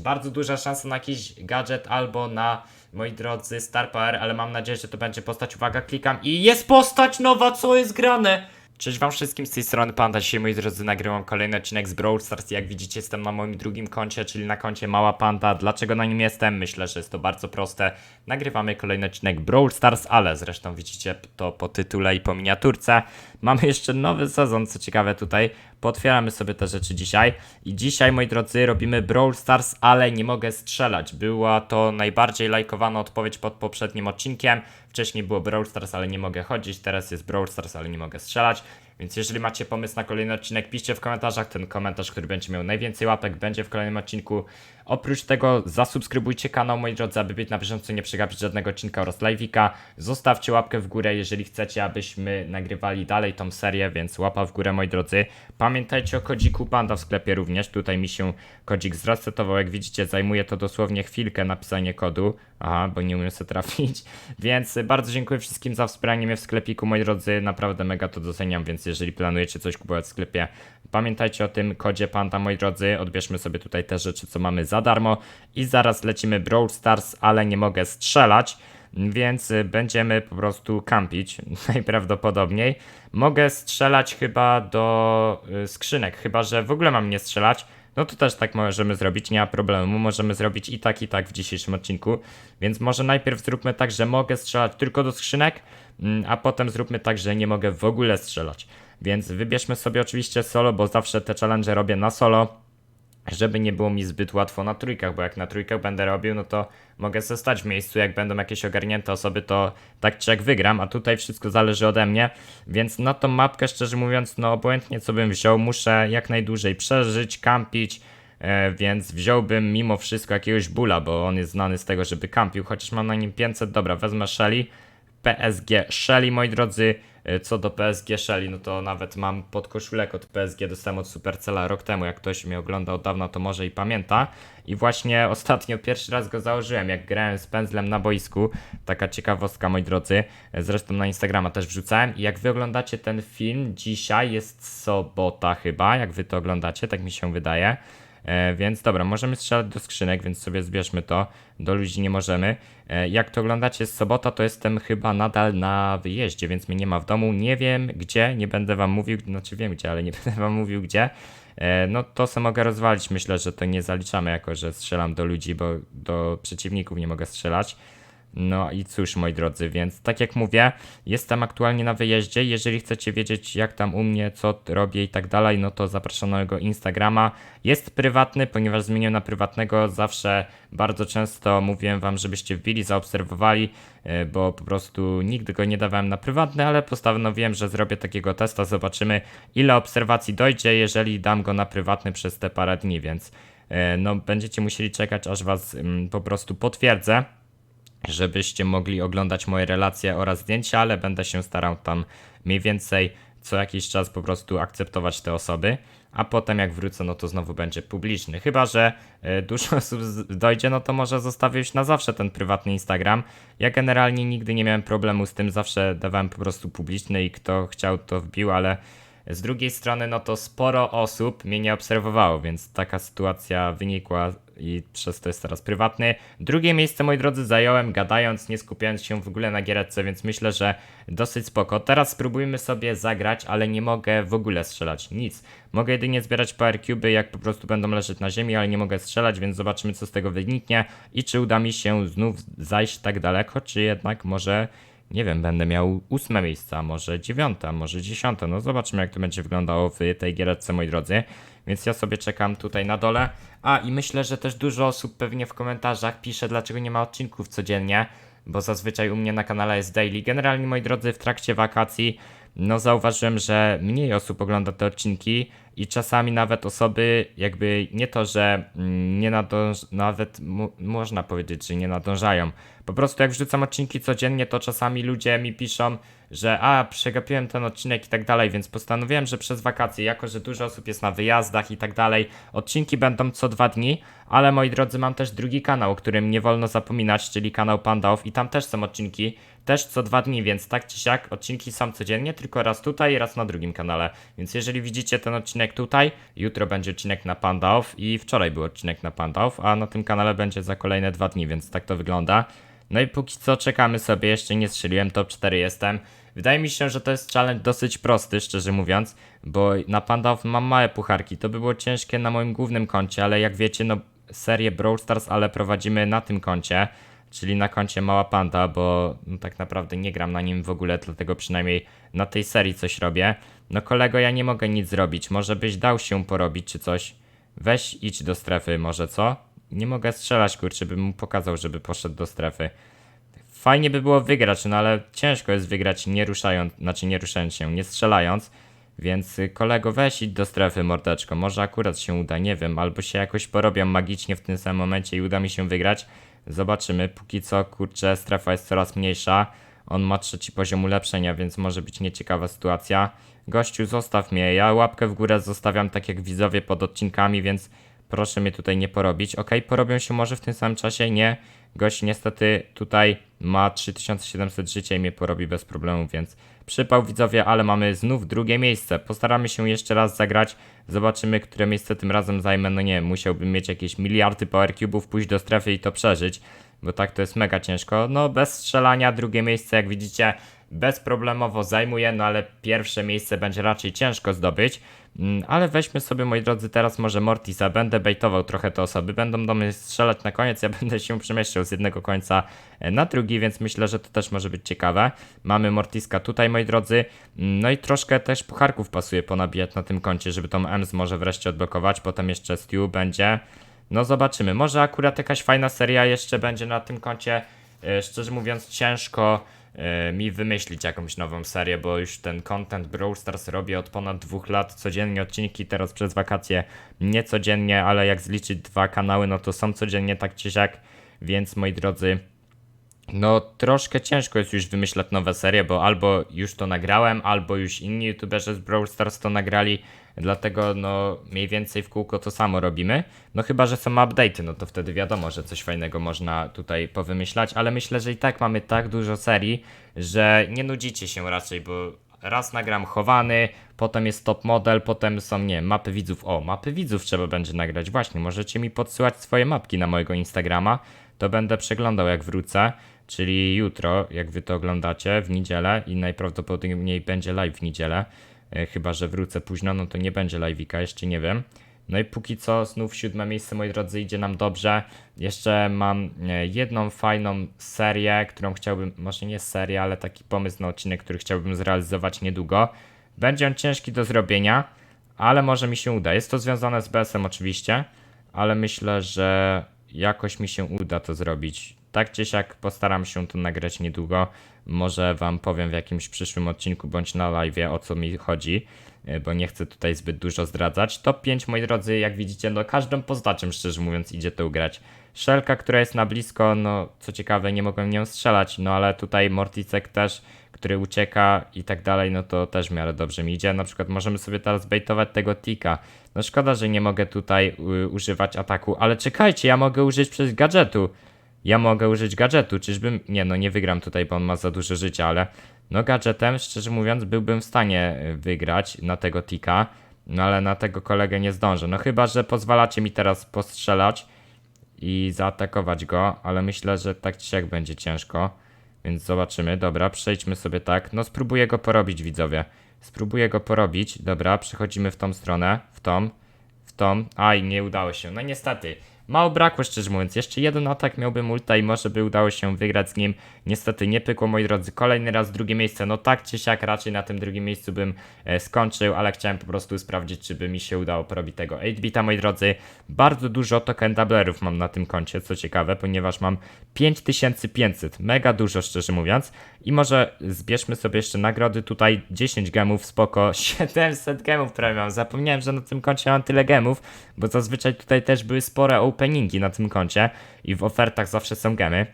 Bardzo duża szansa na jakiś gadżet albo na, moi drodzy, Star Power, ale mam nadzieję, że to będzie postać. Uwaga, klikam i jest postać nowa, co jest grane? Cześć wam wszystkim z tej strony Panda. Dzisiaj moi drodzy nagrywam kolejny odcinek z Brawl Stars. Jak widzicie jestem na moim drugim koncie, czyli na koncie Mała Panda. Dlaczego na nim jestem? Myślę, że jest to bardzo proste. Nagrywamy kolejny odcinek Brawl Stars, ale zresztą widzicie to po tytule i po miniaturce. Mamy jeszcze nowy sezon, co ciekawe tutaj. Potwieramy sobie te rzeczy dzisiaj. I dzisiaj, moi drodzy, robimy Brawl Stars, ale nie mogę strzelać. Była to najbardziej lajkowana odpowiedź pod poprzednim odcinkiem. Wcześniej było Brawl Stars, ale nie mogę chodzić. Teraz jest Brawl Stars, ale nie mogę strzelać. Więc jeżeli macie pomysł na kolejny odcinek, piszcie w komentarzach. Ten komentarz, który będzie miał najwięcej łapek, będzie w kolejnym odcinku. Oprócz tego zasubskrybujcie kanał, moi drodzy, aby być na bieżąco, nie przegapić żadnego odcinka oraz live'ika. Zostawcie łapkę w górę, jeżeli chcecie, abyśmy nagrywali dalej tą serię, więc łapa w górę, moi drodzy. Pamiętajcie o kodziku Panda w sklepie również. Tutaj mi się kodzik zresetował, jak widzicie, zajmuje to dosłownie chwilkę napisanie kodu. Aha, bo nie umiem sobie trafić. Więc bardzo dziękuję wszystkim za wspieranie mnie w sklepiku, moi drodzy. Naprawdę mega to doceniam, więc jeżeli planujecie coś kupować w sklepie, pamiętajcie o tym kodzie Panda, moi drodzy. Odbierzmy sobie tutaj te rzeczy, co mamy za darmo. I zaraz lecimy Brawl Stars, ale nie mogę strzelać. Więc y, będziemy po prostu kampić, najprawdopodobniej. Mogę strzelać chyba do y, skrzynek, chyba że w ogóle mam nie strzelać. No to też tak możemy zrobić, nie ma problemu. Możemy zrobić i tak, i tak w dzisiejszym odcinku. Więc może najpierw zróbmy tak, że mogę strzelać tylko do skrzynek, mm, a potem zróbmy tak, że nie mogę w ogóle strzelać. Więc wybierzmy sobie oczywiście solo, bo zawsze te challenge robię na solo żeby nie było mi zbyt łatwo na trójkach, bo jak na trójkach będę robił, no to mogę zostać w miejscu, jak będą jakieś ogarnięte osoby, to tak czy jak wygram, a tutaj wszystko zależy ode mnie, więc na tą mapkę, szczerze mówiąc, no obojętnie co bym wziął, muszę jak najdłużej przeżyć, kampić, e, więc wziąłbym mimo wszystko jakiegoś bula, bo on jest znany z tego, żeby kampił, chociaż mam na nim 500, dobra, wezmę Shelly, PSG Shelly, moi drodzy. E, Co do PSG Shelly, no to nawet mam podkoszulek od PSG, dostałem od Supercella rok temu. Jak ktoś mnie oglądał od dawna, to może i pamięta. I właśnie ostatnio pierwszy raz go założyłem, jak grałem z pędzlem na boisku. Taka ciekawostka, moi drodzy. E, Zresztą na Instagrama też wrzucałem. I jak wy oglądacie ten film, dzisiaj jest sobota chyba, jak wy to oglądacie, tak mi się wydaje. E, więc dobra, możemy strzelać do skrzynek, więc sobie zbierzmy to. Do ludzi nie możemy. E, jak to oglądacie z sobota, to jestem chyba nadal na wyjeździe, więc mnie nie ma w domu. Nie wiem gdzie, nie będę wam mówił, znaczy wiem gdzie, ale nie będę wam mówił gdzie. E, no to se mogę rozwalić. Myślę, że to nie zaliczamy jako, że strzelam do ludzi, bo do przeciwników nie mogę strzelać. No i cóż, moi drodzy, więc tak jak mówię, jestem aktualnie na wyjeździe. Jeżeli chcecie wiedzieć, jak tam u mnie, co robię i tak dalej, no to zapraszam na mojego Instagrama. Jest prywatny, ponieważ zmieniłem na prywatnego. Zawsze bardzo często mówiłem wam, żebyście wbili, zaobserwowali, e, bo po prostu nigdy go nie dawałem na prywatny, ale postanowiłem, że zrobię takiego testa. Zobaczymy, ile obserwacji dojdzie, jeżeli dam go na prywatny przez te parę dni, więc e, no będziecie musieli czekać, aż was mm, po prostu potwierdzę żebyście mogli oglądać moje relacje oraz zdjęcia, ale będę się starał tam mniej więcej co jakiś czas po prostu akceptować te osoby, a potem jak wrócę, no to znowu będzie publiczny. Chyba, że e, dużo osób dojdzie, no to może zostawię już na zawsze ten prywatny Instagram. Ja generalnie nigdy nie miałem problemu z tym, zawsze dawałem po prostu publiczny i kto chciał to wbił, ale z drugiej strony, no to sporo osób mnie nie obserwowało, więc taka sytuacja wynikła i przez to jest teraz prywatny. Drugie miejsce, moi drodzy, zająłem gadając, nie skupiając się w ogóle na giereczce, więc myślę, że dosyć spoko. Teraz spróbujmy sobie zagrać, ale nie mogę w ogóle strzelać, nic. Mogę jedynie zbierać power cube, jak po prostu będą leżeć na ziemi, ale nie mogę strzelać, więc zobaczymy, co z tego wyniknie i czy uda mi się znów zajść tak daleko, czy jednak może nie wiem, będę miał ósme miejsce, a może dziewiąte, może dziesiąte. No zobaczymy, jak to będzie wyglądało w tej giereczce, moi drodzy. Więc ja sobie czekam tutaj na dole. A i myślę, że też dużo osób pewnie w komentarzach pisze, dlaczego nie ma odcinków codziennie, bo zazwyczaj u mnie na kanale jest daily. Generalnie, moi drodzy, w trakcie wakacji, no zauważyłem, że mniej osób ogląda te odcinki i czasami nawet osoby jakby nie to, że mm, nie nadąż, nawet można powiedzieć, że nie nadążają. Po prostu jak wrzucam odcinki codziennie, to czasami ludzie mi piszą, że a, przegapiłem ten odcinek i tak dalej, więc postanowiłem, że przez wakacje, jako że dużo osób jest na wyjazdach i tak dalej, odcinki będą co dwa dni, ale moi drodzy, mam też drugi kanał, o którym nie wolno zapominać, czyli kanał Pandaów i tam też są odcinki, też co dwa dni, więc tak czy siak odcinki są codziennie, tylko raz tutaj, raz na drugim kanale. Więc jeżeli widzicie ten odcinek odcinek tutaj, jutro będzie odcinek na Panda Off i wczoraj był odcinek na Panda Off, a na tym kanale będzie za kolejne dwa dni, więc tak to wygląda. No i póki co czekamy sobie, jeszcze nie strzeliłem, top 4 jestem. Wydaje mi się, że to jest challenge dosyć prosty, szczerze mówiąc, bo na Panda Off mam małe pucharki. To by było ciężkie na moim głównym koncie, ale jak wiecie, no serię Brawl Stars, ale prowadzimy na tym koncie, czyli na koncie Mała Panda, bo no, tak naprawdę nie gram na nim w ogóle, dlatego przynajmniej na tej serii coś robię. No kolego, ja nie mogę nic zrobić, może byś dał się porobić czy coś. Weź idź do strefy może, co? Nie mogę strzelać, kurczę, bym mu pokazał, żeby poszedł do strefy. Fajnie by było wygrać, no ale ciężko jest wygrać nie ruszając, znaczy nie ruszając się, nie strzelając. Więc y, kolego, weź idź do strefy, mordeczko. Może akurat się uda, nie wiem, albo się jakoś porobią magicznie w tym samym momencie i uda mi się wygrać. Zobaczymy. Póki co, kurczę, strefa jest coraz mniejsza. On ma trzeci poziom ulepszenia, więc może być nieciekawa sytuacja. Gościu, zostaw mnie. Ja łapkę w górę zostawiam tak jak widzowie pod odcinkami, więc proszę mnie tutaj nie porobić. Ok, porobią się może w tym samym czasie? Nie. Gość niestety tutaj ma 3700 życia i mnie porobi bez problemu, więc przypał widzowie, ale mamy znów drugie miejsce. Postaramy się jeszcze raz zagrać. Zobaczymy, które miejsce tym razem zajmę. No nie, musiałbym mieć jakieś miliardy power cube'ów, pójść do strefy i to przeżyć, bo tak to jest mega ciężko. No bez strzelania, drugie miejsce jak widzicie bezproblemowo zajmuje, no ale pierwsze miejsce będzie raczej ciężko zdobyć. Mm, Ale weźmy sobie, moi drodzy, teraz może Mortisa. Będę baitował trochę te osoby. Będą do mnie strzelać na koniec. Ja będę się przemieszczał z jednego końca e, na drugi, więc myślę, że to też może być ciekawe. Mamy Mortiska tutaj, moi drodzy. Mm, No i troszkę też pucharków pasuje ponabijać na tym koncie, żeby tą EMS może wreszcie odblokować. Potem jeszcze Stew będzie. No zobaczymy. Może akurat jakaś fajna seria jeszcze będzie na tym koncie. E, Szczerze mówiąc, ciężko mi wymyślić jakąś nową serię, bo już ten content Brawl Stars robię od ponad dwóch lat, codziennie odcinki, teraz przez wakacje nie codziennie, ale jak zliczyć dwa kanały, no to są codziennie tak czy siak, więc moi drodzy, no troszkę ciężko jest już wymyślać nowe serie, bo albo już to nagrałem, albo już inni youtuberzy z Brawl Stars to nagrali, dlatego no mniej więcej w kółko to samo robimy. No chyba, że są update'y, no to wtedy wiadomo, że coś fajnego można tutaj powymyślać, ale myślę, że i tak mamy tak dużo serii, że nie nudzicie się raczej, bo raz nagram chowany, potem jest top model, potem są, nie mapy widzów. O, mapy widzów trzeba będzie nagrać. Właśnie, możecie mi podsyłać swoje mapki na mojego Instagrama, to będę przeglądał jak wrócę, czyli jutro, jak wy to oglądacie, w niedzielę i najprawdopodobniej będzie live w niedzielę. E, Chyba, że wrócę późno, no to nie będzie live'ika, jeszcze nie wiem. No i póki co znów siódme miejsce, moi drodzy, idzie nam dobrze. Jeszcze mam e, jedną fajną serię, którą chciałbym, może nie serię, ale taki pomysł na odcinek, który chciałbym zrealizować niedługo. Będzie on ciężki do zrobienia, ale może mi się uda. Jest to związane z BS-em oczywiście, ale myślę, że jakoś mi się uda to zrobić. Tak czy siak postaram się to nagrać niedługo. Może wam powiem w jakimś przyszłym odcinku bądź na live o co mi chodzi, e, bo nie chcę tutaj zbyt dużo zdradzać. Top 5, moi drodzy, jak widzicie, no każdą postacią, szczerze mówiąc, idzie to ugrać. Szelka, która jest na blisko, no co ciekawe, nie mogłem nią strzelać, no ale tutaj Morticek też, który ucieka i tak dalej, no to też w miarę dobrze mi idzie. Na przykład możemy sobie teraz baitować tego tika. No szkoda, że nie mogę tutaj y, używać ataku, ale czekajcie, ja mogę użyć przez gadżetu. Ja mogę użyć gadżetu, czyżbym... Nie, no nie wygram tutaj, bo on ma za dużo życia, ale... No gadżetem, szczerze mówiąc, byłbym w stanie y, wygrać na tego tika, no ale na tego kolegę nie zdążę. No chyba, że pozwalacie mi teraz postrzelać i zaatakować go, ale myślę, że tak czy siak będzie ciężko, więc zobaczymy. Dobra, przejdźmy sobie tak. No spróbuję go porobić, widzowie. Spróbuję go porobić. Dobra, przechodzimy w tą stronę, w tą, w tą. Aj, nie udało się. No niestety. Mało brakło, szczerze mówiąc. Jeszcze jeden atak miałbym ulta i może by udało się wygrać z nim. Niestety nie pykło, moi drodzy. Kolejny raz drugie miejsce. No tak czy siak raczej na tym drugim miejscu bym e, skończył, ale chciałem po prostu sprawdzić, czy by mi się udało porobić tego 8-bita, moi drodzy. Bardzo dużo token doublerów mam na tym koncie, co ciekawe, ponieważ mam 5500. Mega dużo, szczerze mówiąc. I może zbierzmy sobie jeszcze nagrody tutaj. 10 gemów, spoko. 700 gemów prawie mam. Zapomniałem, że na tym koncie mam tyle gemów, bo zazwyczaj tutaj też były spore openingi na tym koncie i w ofertach zawsze są gemy.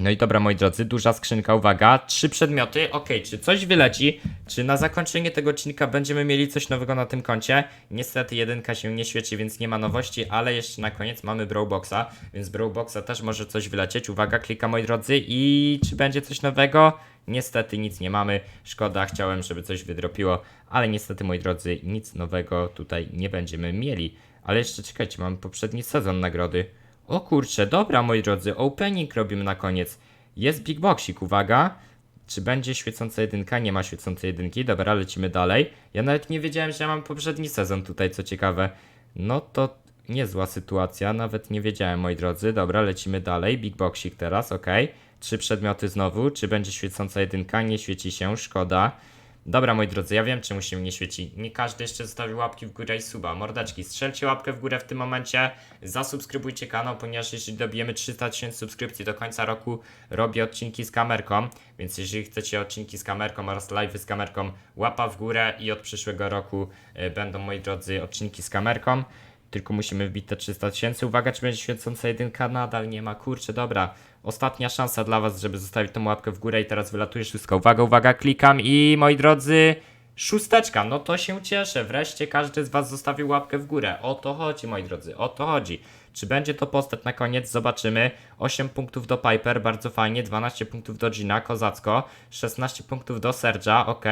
No i dobra, moi drodzy, duża skrzynka, uwaga, trzy przedmioty, okej, czy coś wyleci, czy na zakończenie tego odcinka będziemy mieli coś nowego na tym koncie? Niestety jedynka się nie świeci, więc nie ma nowości, ale jeszcze na koniec mamy Brawlboxa, więc Brawlboxa też może coś wylecieć, uwaga, klikam, moi drodzy, i czy będzie coś nowego? Niestety nic nie mamy, szkoda, chciałem, żeby coś wydropiło, ale niestety, moi drodzy, nic nowego tutaj nie będziemy mieli. Ale jeszcze czekajcie, mamy poprzedni sezon nagrody. O kurczę, dobra moi drodzy, opening robimy na koniec. Jest big boxik, uwaga. Czy będzie świecąca jedynka? Nie ma świecącej jedynki. Dobra, lecimy dalej. Ja nawet nie wiedziałem, że ja mam poprzedni sezon tutaj, co ciekawe. No to niezła sytuacja, nawet nie wiedziałem, moi drodzy. Dobra, lecimy dalej. Big boxik teraz, ok. Trzy przedmioty znowu. Czy będzie świecąca jedynka? Nie świeci się, szkoda. Dobra, moi drodzy, ja wiem, czemu się nie świeci. Nie każdy jeszcze zostawił łapki w górę i suba. Mordeczki, strzelcie łapkę w górę w tym momencie. Zasubskrybujcie kanał, ponieważ jeśli dobijemy 300 tysięcy subskrypcji do końca roku, robię odcinki z kamerką. Więc jeżeli chcecie odcinki z kamerką oraz live z kamerką, łapa w górę i od przyszłego roku y, będą, moi drodzy, odcinki z kamerką. Tylko musimy wbić te 300 tysięcy. Uwaga, czy będzie świecąca jedynka? Nadal nie ma. Kurczę, dobra. Ostatnia szansa dla Was, żeby zostawić tą łapkę w górę i teraz wylatuje szóstka. Uwaga, uwaga, klikam i moi drodzy, szósteczka. No to się cieszę. Wreszcie każdy z Was zostawił łapkę w górę. O to chodzi, moi drodzy, o to chodzi. Czy będzie to postać na koniec? Zobaczymy. 8 punktów do Piper, bardzo fajnie. 12 punktów do Gina, kozacko. 16 punktów do Serge'a, ok.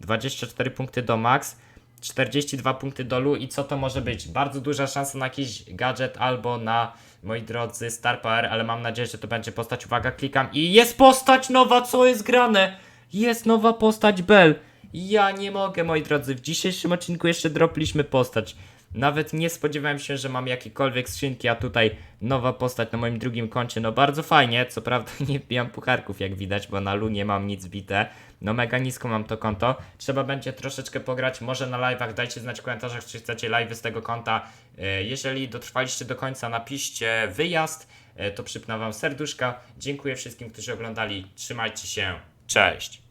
24 punkty do Max. 42 punkty do Lu i co to może być? Bardzo duża szansa na jakiś gadżet albo na, moi drodzy, Star Power, ale mam nadzieję, że to będzie postać. Uwaga, klikam i jest postać nowa, co jest grane? Jest nowa postać Bell. Ja nie mogę, moi drodzy, w dzisiejszym odcinku jeszcze dropliśmy postać. Nawet nie spodziewałem się, że mam jakiekolwiek skrzynki, a tutaj nowa postać na moim drugim koncie. No bardzo fajnie, co prawda nie wbijam pucharków jak widać, bo na Lu nie mam nic bite. No mega nisko mam to konto. Trzeba będzie troszeczkę pograć, może na live'ach. Dajcie znać w komentarzach, czy chcecie live'y z tego konta. E, Jeżeli dotrwaliście do końca, napiszcie wyjazd. E, To przypnę wam serduszka. Dziękuję wszystkim, którzy oglądali. Trzymajcie się. Cześć.